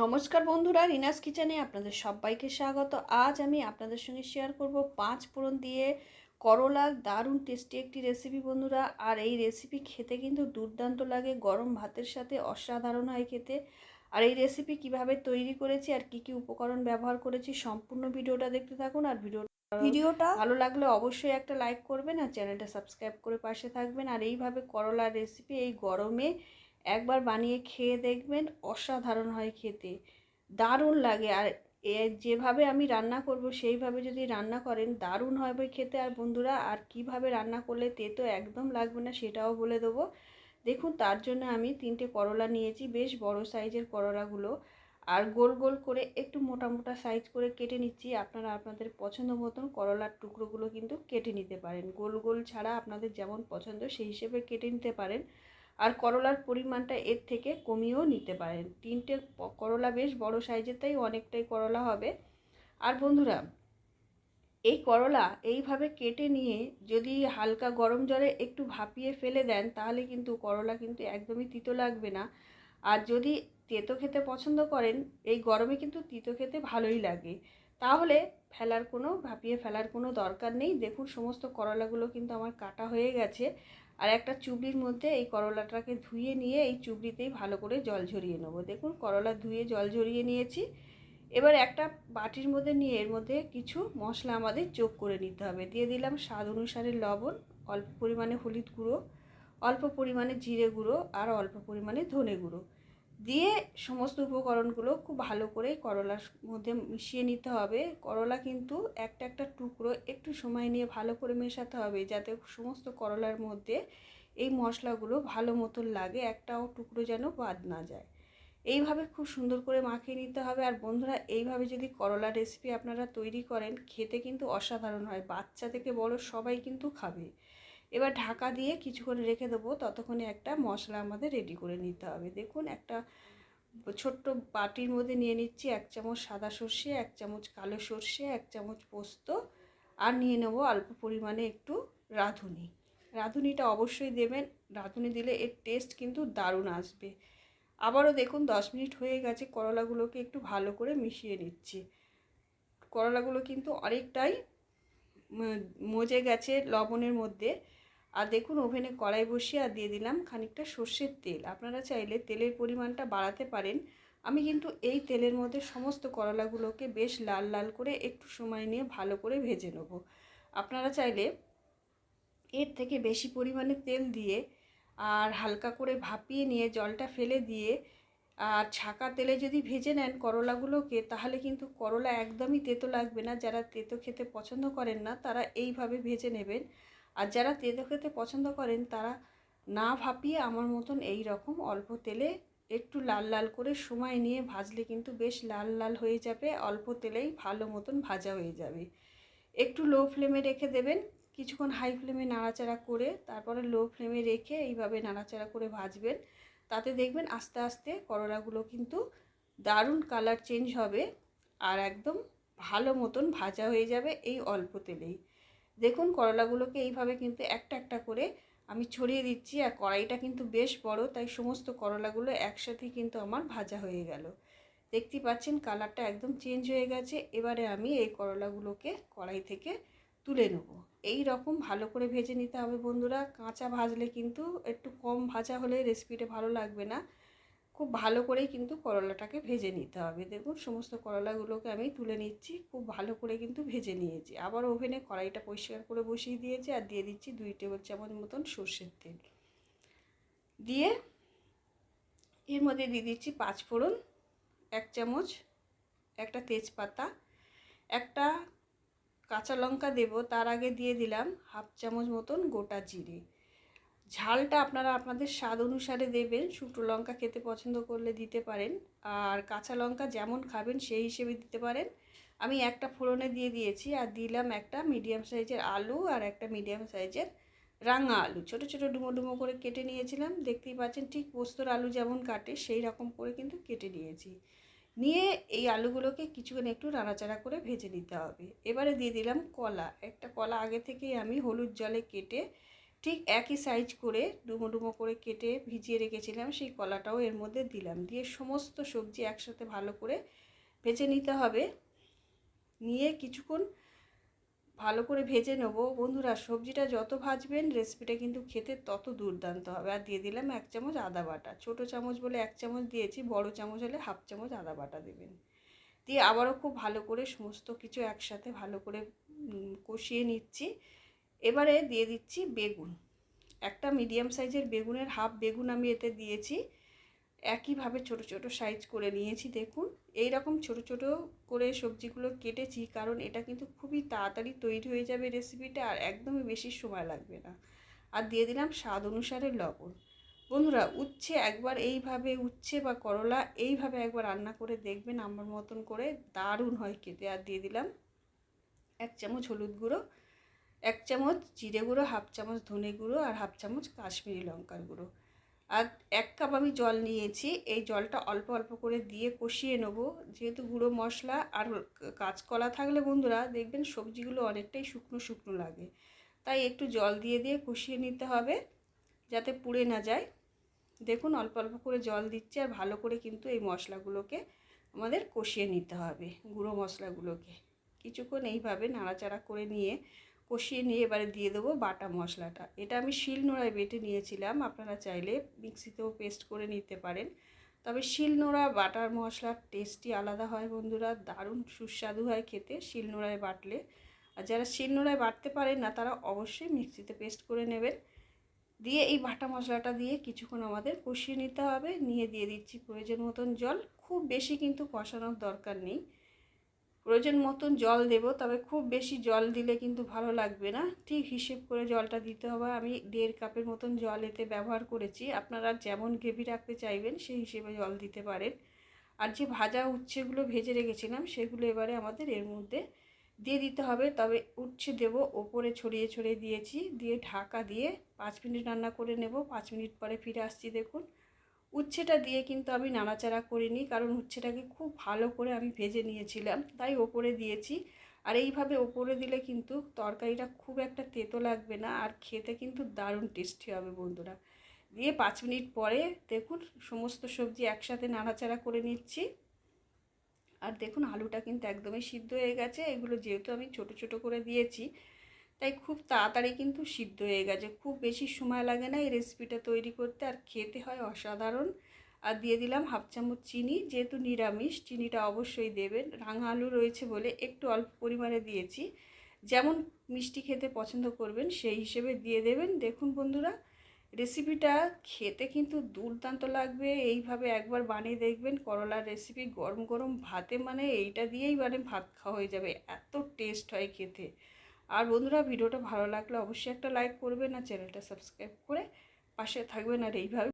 নমস্কার বন্ধুরা রিনাস কিচেনে আপনাদের সবাইকে স্বাগত। আজ আমি আপনাদের সঙ্গে শেয়ার করব পাঁচ ফোড়ন দিয়ে করলার দারুণ টেস্টি একটি রেসিপি বন্ধুরা। আর এই রেসিপি খেতে কিন্তু দুর্দান্ত লাগে গরম ভাতের সাথে অসাধারণ হয় খেতে। আর এই রেসিপি কীভাবে তৈরি করেছি আর কি কি উপকরণ ব্যবহার করেছি সম্পূর্ণ ভিডিওটা দেখতে থাকুন। আর ভিডিও ভিডিওটা ভালো লাগলে অবশ্যই একটা লাইক করবেন আর চ্যানেলটা সাবস্ক্রাইব করে পাশে থাকবেন। আর এইভাবে করলার রেসিপি এই গরমে একবার বানিয়ে খেয়ে দেখবেন অসাধারণ হয় খেতে। দারুণ লাগে। আর এ যেভাবে আমি রান্না করব, সেইভাবে যদি রান্না করেন, দারুণ হবে খেতে। আর বন্ধুরা, আর কীভাবে রান্না করলে তেতো একদম লাগবে না সেটাও বলে দেবো। দেখুন, তার জন্য আমি তিনটে করলা নিয়েছি, বেশ বড় সাইজের করলাগুলো। আর গোল গোল করে একটু মোটা মোটা সাইজ করে কেটে নিচ্ছি। আপনারা আপনাদের পছন্দ মতন করলার টুকরোগুলো কিন্তু কেটে নিতে পারেন। গোল গোল ছাড়া আপনাদের যেমন পছন্দ, সেই হিসেবে কেটে নিতে পারেন। আর করলার পরিমাণটা এর থেকে কমিয়েও নিতে পারেন। তিনটে করলা বেশ বড় সাইজের, তাই অনেকটাই করলা হবে। আর বন্ধুরা, এই করলা এইভাবে কেটে নিয়ে যদি হালকা গরম জলে একটু ভাপিয়ে ফেলে দেন, তাহলে কিন্তু করলা কিন্তু একদমই তিতো লাগবে না। আর যদি তেতো খেতে পছন্দ করেন, এই গরমে কিন্তু তিতো খেতে ভালোই লাগে। তাহলে ফেলার কোনো, ভাপিয়ে ফেলার কোনো দরকার নেই। দেখুন, সমস্ত করলাগুলো কিন্তু আমার কাটা হয়ে গেছে। আর একটা চুবড়ির মধ্যে এই করলাটাকে ধুয়ে নিয়ে এই চুবড়িতেই ভালো করে জল ঝরিয়ে নেব। দেখুন, করলা ধুয়ে জল ঝরিয়ে নিয়েছি। এবার একটা বাটির মধ্যে নিয়ে এর মধ্যে কিছু মশলা আমাদের যোগ করে নিতে হবে। দিয়ে দিলাম স্বাদ অনুসারে লবণ, অল্প পরিমাণে হলুদ গুঁড়ো, অল্প পরিমাণে জিরে গুঁড়ো আর অল্প পরিমাণে ধনে গুঁড়ো। দিয়ে সমস্ত উপকরণগুলো খুব ভালো করে করলার মধ্যে মিশিয়ে নিতে হবে। করলা কিন্তু একটা একটা টুকরো একটু সময় নিয়ে ভালো করে মেশাতে হবে যাতে সমস্ত করলার মধ্যে এই মশলাগুলো ভালো মতন লাগে, একটাও টুকরো যেন বাদ না যায়। এইভাবে খুব সুন্দর করে মাখিয়ে নিতে হবে। আর বন্ধুরা, এইভাবে যদি করলা রেসিপি আপনারা তৈরি করেন, খেতে কিন্তু অসাধারণ হয়। বাচ্চা থেকে বড় সবাই কিন্তু খাবে। এবার ঢাকা দিয়ে কিছুক্ষণ রেখে দেবো, ততক্ষণে একটা মশলা আমাদের রেডি করে নিতে হবে। দেখুন, একটা ছোট্ট বাটির মধ্যে নিয়ে নিচ্ছি এক চামচ সাদা সর্ষে, এক চামচ কালো সর্ষে, এক চামচ পোস্ত, আর নিয়ে নেব অল্প পরিমাণে একটু রাঁধুনি। রাঁধুনিটা অবশ্যই দেবেন, রাঁধুনি দিলে এর টেস্ট কিন্তু দারুণ আসবে। আবারও দেখুন, দশ মিনিট হয়ে গেছে, করলাগুলোকে একটু ভালো করে মিশিয়ে নিচ্ছি। করলাগুলো কিন্তু অনেকটাই মজে গেছে লবণের মধ্যে। আর দেখুন, ওভেনে কড়াই বসিয়ে আর দিয়ে দিলাম খানিকটা সর্ষের তেল। আপনারা চাইলে তেলের পরিমাণটা বাড়াতে পারেন। আমি কিন্তু এই তেলের মধ্যে সমস্ত করলাগুলোকে বেশ লাল লাল করে একটু সময় নিয়ে ভালো করে ভেজে নেব। আপনারা চাইলে এর থেকে বেশি পরিমাণে তেল দিয়ে আর হালকা করে ভাপিয়ে নিয়ে জলটা ফেলে দিয়ে আর ছাকা তেলে যদি ভেজে নেন করলাগুলোকে, তাহলে কিন্তু করলা একদমই তেতো লাগবে না। যারা তেতো খেতে পছন্দ করেন না, তারা এইভাবে ভেজে নেবেন। আর যারা তেতো খেতে পছন্দ করেন, তারা না ভাপিয়ে আমার মতন এই রকম অল্প তেলে একটু লাল লাল করে সময় নিয়ে ভাজলে কিন্তু বেশ লাল লাল হয়ে যাবে, অল্প তেলেই ভালো মতন ভাজা হয়ে যাবে। একটু লো ফ্লেমে রেখে দেবেন, কিছুক্ষণ হাই ফ্লেমে নাড়াচাড়া করে, তারপরে লো ফ্লেমে রেখে এইভাবে নাড়াচাড়া করে ভাজবেন। তাতে দেখবেন আস্তে আস্তে করলাগুলো কিন্তু দারুণ কালার চেঞ্জ হবে আর একদম ভালো মতন ভাজা হয়ে যাবে এই অল্প তেলেই। দেখুন করলাগুলোকে এইভাবে কিন্তু একটা একটা করে আমি ছড়িয়ে দিচ্ছি আর কড়াইটা কিন্তু বেশ বড়, তাই সমস্ত করলাগুলো একসাথেই কিন্তু আমার ভাজা হয়ে গেল। দেখতে পাচ্ছেন কালারটা একদম চেঞ্জ হয়ে গেছে। এবারে আমি এই করলাগুলোকে কড়াই থেকে তুলে নেব। এই রকম ভালো করে ভেজে নিতে হবে বন্ধুরা। কাঁচা ভাজলে কিন্তু একটু কম ভাজা হলে রেসিপিটা ভালো লাগবে না। খুব ভালো করেই কিন্তু করলাটাকে ভেজে নিতে হবে। দেখুন, সমস্ত করলাগুলোকে আমি তুলে নিচ্ছি। খুব ভালো করে কিন্তু ভেজে নিয়েছি। আবার ওভেনে কড়াইটা পরিষ্কার করে বসিয়ে দিয়েছি আর দিয়ে দিচ্ছি দুই টেবিল চামচ মতন সর্ষের তেল। দিয়ে এর মধ্যে দিয়ে দিচ্ছি পাঁচ ফোড়ন, এক চামচ, একটা তেজপাতা, একটা কাঁচা লঙ্কা দেব, তার আগে দিয়ে দিলাম হাফ চামচ মতন গোটা জিরে। ঝালটা আপনারা আপনাদের স্বাদ অনুসারে দেবেন, শুকনো লঙ্কা খেতে পছন্দ করলে দিতে পারেন, আর কাঁচা লঙ্কা যেমন খাবেন সেই হিসেবে দিতে পারেন। আমি একটা ফোড়নে দিয়ে দিয়েছি, আর দিলাম একটা মিডিয়াম সাইজের আলু আর একটা মিডিয়াম সাইজের রাঙা আলু। ছোট ছোট ডুমো ডুমো করে কেটে নিয়েছিলাম, দেখতেই পাচ্ছেন ঠিক পোস্তর আলু যেমন কাটে, সেই রকম করে কিন্তু কেটে নিয়েছি। নিয়ে এই আলুগুলোকে কিছুক্ষণ একটু নাড়াচাড়া করে ভেজে নিতে হবে। এবারে দিয়ে দিলাম কলা। একটা কলা আগে থেকেই আমি হলুদ জলে কেটে ঠিক একই সাইজ করে ডুমো ডুমো করে কেটে ভিজিয়ে রেখেছিলাম, সেই কলাটাও এর মধ্যে দিলাম। দিয়ে সমস্ত সবজি একসাথে ভালো করে ভেজে নিতে হবে। নিয়ে কিছুক্ষণ ভালো করে ভেজে নেব। বন্ধুরা, সবজিটা যত ভাজবেন রেসিপিটা কিন্তু খেতে তত দুর্দান্ত হবে। আর দিয়ে দিলাম এক চামচ আদা বাটা। ছোটো চামচ বলে এক চামচ দিয়েছি, বড় চামচ হলে হাফ চামচ আদা বাটা দেবেন। দিয়ে আবারও খুব ভালো করে সমস্ত কিছু একসাথে ভালো করে কষিয়ে নিচ্ছি। এবারে দিয়ে দিচ্ছি বেগুন। একটা মিডিয়াম সাইজের বেগুনের হাফ বেগুন আমি এতে দিয়েছি। একইভাবে ছোট ছোট সাইজ করে নিয়েছি, দেখুন। এই রকম ছোট ছোট করে সবজিগুলো কেটেছি, কারণ এটা কিন্তু খুবই তাড়াতাড়ি তৈরি হয়ে যাবে রেসিপিটা আর একদমই বেশি সময় লাগবে না। আর দিয়ে দিলাম স্বাদ অনুসারে লবণ। বন্ধুরা, উচ্ছে একবার এইভাবে, উচ্ছে বা করলা এইভাবে একবার রান্না করে দেখবেন আমার মতন করে দারুণ হয় খেতে। আর দিয়ে দিলাম এক চামচ হলুদ গুঁড়ো, এক চামচ জিরে গুঁড়ো, হাফ চামচ ধনে গুঁড়ো আর হাফ চামচ কাশ্মীরি লঙ্কার গুঁড়ো। আর এক কাপ আমি জল নিয়েছি। এই জলটা অল্প অল্প করে দিয়ে কষিয়ে নেব। যেহেতু গুঁড়ো মশলা আর কাঁচকলা থাকলে বন্ধুরা দেখবেন সবজিগুলো অনেকটাই শুকনো শুকনো লাগে। তাই একটু জল দিয়ে দিয়ে কষিয়ে নিতে হবে যাতে পুড়ে না যায়। দেখুন অল্প অল্প করে জল দিচ্ছি আর ভালো করে কিন্তু এই মশলাগুলোকে আমাদের কষিয়ে নিতে হবে, গুঁড়ো মশলাগুলোকে। কিছুক্ষণ এইভাবে নাড়াচাড়া করে নিয়ে কষিয়ে নিয়ে এবারে দিয়ে দেবো বাটা মশলাটা। এটা আমি শিল নোড়ায় বেটে নিয়েছিলাম, আপনারা চাইলে মিক্সিতেও পেস্ট করে নিতে পারেন। তবে শিল নোড়া, বাটার মশলার টেস্টই আলাদা হয় বন্ধুরা, দারুণ সুস্বাদু হয় খেতে শিল নোড়ায় বাটলে। আর যারা শিল নোড়ায় বাটতে পারেন না, তারা অবশ্যই মিক্সিতে পেস্ট করে নেবেন। দিয়ে এই বাটা মশলাটা দিয়ে কিছুক্ষণ আমাদের কষিয়ে নিতে হবে। নিয়ে দিয়ে দিচ্ছি প্রয়োজন মতন জল। খুব বেশি কিন্তু কষানোর দরকার নেই। প্রয়োজন মতন জল দেব, তবে খুব বেশি জল দিলে কিন্তু ভালো লাগবে না। ঠিক হিসেব করে জলটা দিতে হবে। আমি দেড় কাপের মতন জল এতে ব্যবহার করেছি। আপনারা যেমন গ্রেভি রাখতে চাইবেন, সেই হিসেবে জল দিতে পারেন। আর যে ভাজা উচ্ছেগুলো ভেজে রেখেছিলাম, সেগুলো এবারে আমাদের এর মধ্যে দিয়ে দিতে হবে। তবে উচ্ছে দেব, ওপরে ছড়িয়ে ছড়িয়ে দিয়েছি। দিয়ে ঢাকা দিয়ে পাঁচ মিনিট রান্না করে নেব। পাঁচ মিনিট পরে ফিরে আসছি, দেখুন। উচ্ছেটা দিয়ে কিন্তু আমি নাড়াচাড়া করিনি, কারণ উচ্ছেটাকে খুব ভালো করে আমি ভেজে নিয়েছিলাম, তাই ওপরে দিয়েছি। আর এইভাবে ওপরে দিলে কিন্তু তরকারিটা খুব একটা তেতো লাগবে না, আর খেতে কিন্তু দারুণ টেস্টি হবে বন্ধুরা। দিয়ে পাঁচ মিনিট পরে দেখুন সমস্ত সবজি একসাথে নাড়াচাড়া করে নিচ্ছি। আর দেখুন আলুটা কিন্তু একদমই সিদ্ধ হয়ে গেছে, এগুলো যেহেতু আমি ছোট ছোট করে দিয়েছি তাই খুব তাড়াতাড়ি কিন্তু সিদ্ধ হয়ে গেছে। খুব বেশি সময় লাগে না এই রেসিপিটা তৈরি করতে, আর খেতে হয় অসাধারণ। আর দিয়ে দিলাম হাফ চামচ চিনি, যেহেতু নিরামিষ, চিনিটা অবশ্যই দেবেন। রাঙা আলু রয়েছে বলে একটু অল্প পরিমাণে দিয়েছি। যেমন মিষ্টি খেতে পছন্দ করবেন, সেই হিসেবে দিয়ে দেবেন। দেখুন বন্ধুরা রেসিপিটা খেতে কিন্তু দুর্দান্ত লাগবে। এইভাবে একবার বানিয়ে দেখবেন, করলার রেসিপি গরম গরম ভাতে মানে এইটা দিয়েই মানে ভাত খাওয়া হয়ে যাবে। এত টেস্ট হয় খেতে। আর বন্ধুরা ভিডিওটা ভালো লাগলে অবশ্যই একটা লাইক করবেন আর চ্যানেলটা সাবস্ক্রাইব করে পাশে থাকবেন আর এইভাবে